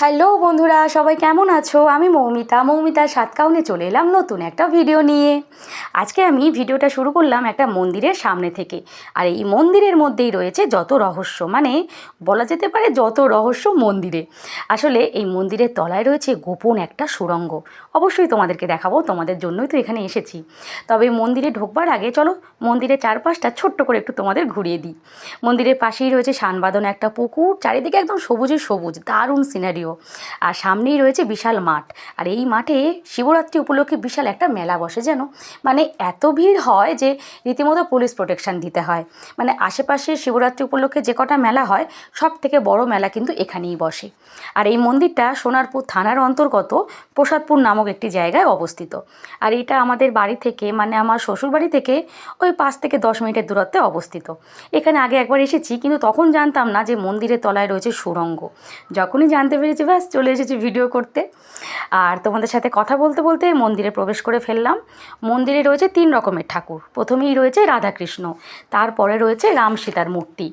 Hello বন্ধুরা, সবাই কেমন আছো? আমি মৌমিতা। মৌমিতা সাতকাউনে চলে এলাম নতুন একটা ভিডিও নিয়ে। আজকে আমি ভিডিওটা শুরু করলাম একটা মন্দিরের সামনে থেকে। আর এই মন্দিরের মধ্যেই রয়েছে যত রহস্য মানে বলা যেতে পারে যত রহস্য মন্দিরে। আসলে এই মন্দিরের তলায় রয়েছে গোপন একটা সুড়ঙ্গ। অবশ্যই তোমাদেরকে দেখাবো, তোমাদের জন্যই তো এখানে এসেছি। তবে মন্দিরে ঢোকবার আগে চলো, মন্দিরের চারপাশটা ছোট্ট করে একটু তোমাদের ঘুরিয়ে দিই। মন্দিরের পাশেই রয়েছে শানবাদন একটা পুকুর, চারিদিকে একদম সবুজে সবুজ, দারুণ সিনারিও আর সামনেই রয়েছে বিশাল মাঠ। আর এই মাঠে শিবরাত্রি উপলক্ষে বিশাল একটা মেলা বসে যেন। মানে এত ভিড় হয় যে রীতিমতো পুলিশ প্রোটেকশন দিতে হয়। মানে আশেপাশে শিবরাত্রি উপলক্ষে যে কটা মেলা হয়, সব থেকে বড় মেলা কিন্তু এখানেই বসে। আর এই মন্দিরটা সোনারপুর থানার অন্তর্গত প্রসাদপুর নামক একটি জায়গায় অবস্থিত। আর এটা আমাদের বাড়ি থেকে মানে আমার শ্বশুর বাড়ি থেকে ওই পাঁচ থেকে দশ মিনিটের দূরত্বে অবস্থিত। এখানে আগে একবার এসেছি, কিন্তু তখন জানতাম না যে মন্দিরের তলায় রয়েছে সুড়ঙ্গ যখনই জানতে পেরেছি ব্যাস চলে এসেছি ভিডিও করতে। আর তোমাদের সাথে কথা বলতে বলতে মন্দিরে প্রবেশ করে ফেললাম। মন্দিরে রয়েছে তিন রকমের ঠাকুর। প্রথমেই রয়েছে রাধাকৃষ্ণ, তারপরে রয়েছে রাম সীতার মূর্তি।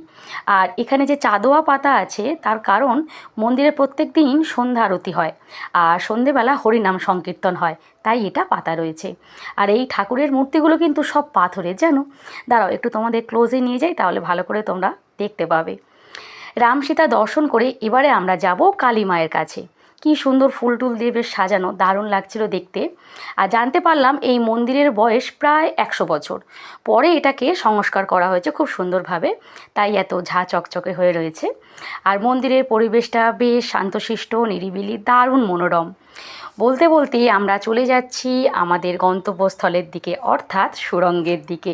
আর এখানে যে চাঁদোয়া পাতা আছে, তার কারণ মন্দিরে প্রত্যেক দিন সন্ধ্যা আরতি হয় আর সন্ধেবেলা হরিনাম সংকীর্তন হয়, তাই এটা পাতা রয়েছে। আর এই ঠাকুরের মূর্তিগুলো কিন্তু সব পাথরের, জানো? দাঁড়াও, একটু তোমাদের ক্লোজে নিয়ে যাই, তাহলে ভালো করে তোমরা দেখতে পাবে। রাম সীতা দর্শন করে এবারে আমরা যাব কালী মায়ের কাছে। কি সুন্দর ফুল টুল দিয়ে বেশ সাজানো, দারুণ লাগছিল দেখতে। আর জানতে পারলাম এই মন্দিরের বয়স প্রায় একশো বছর। পরে এটাকে সংস্কার করা হয়েছে খুব সুন্দরভাবে, তাই এত ঝা চকচকে হয়ে রয়েছে। আর মন্দিরের পরিবেশটা বেশ শান্তশিষ্ট, নিরিবিলি, দারুণ মনোরম। বলতে বলতে আমরা চলে যাচ্ছি আমাদের গন্তব্যস্থলের দিকে, অর্থাৎ সুরঙ্গের দিকে।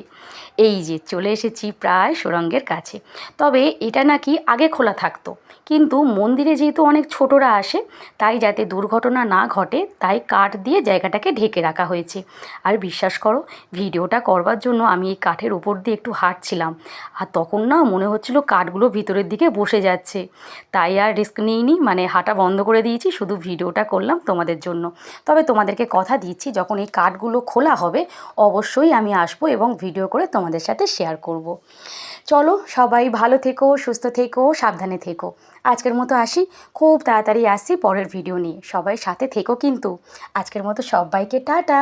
এই যে চলে এসেছি প্রায় সুরঙ্গের কাছে। তবে এটা নাকি আগে খোলা থাকতো। কিন্তু মন্দিরে যেহেতু অনেক ছোটরা আসে, তাই যাতে দুর্ঘটনা না ঘটে, তাই কাঠ দিয়ে জায়গাটাকে ঢেকে রাখা হয়েছে। আর বিশ্বাস করো, ভিডিওটা করবার জন্য আমি এই কাঠের উপর দিয়ে একটু হাঁটছিলাম। আর তখন না মনে হচ্ছিল কাঠগুলো ভিতরের দিকে বসে যাচ্ছে। তাই আর রিস্ক নিইনি মানে হাঁটা বন্ধ করে দিয়েছি, শুধু ভিডিওটা করলাম তোমাদের জন্য। তবে তোমাদেরকে কথা দিচ্ছি, যখন এই কার্ডগুলো খোলা হবে, অবশ্যই আমি আসব এবং ভিডিও করে তোমাদের সাথে শেয়ার করব। চলো সবাই ভালো থেকো, সুস্থ থেকো, সাবধানে থেকো। আজকের মতো আসি, খুব তাড়াতাড়ি আসি পরের ভিডিও নিয়ে। সবাই সাথে থেকো কিন্তু। আজকের মতো সবাইকে টাটা।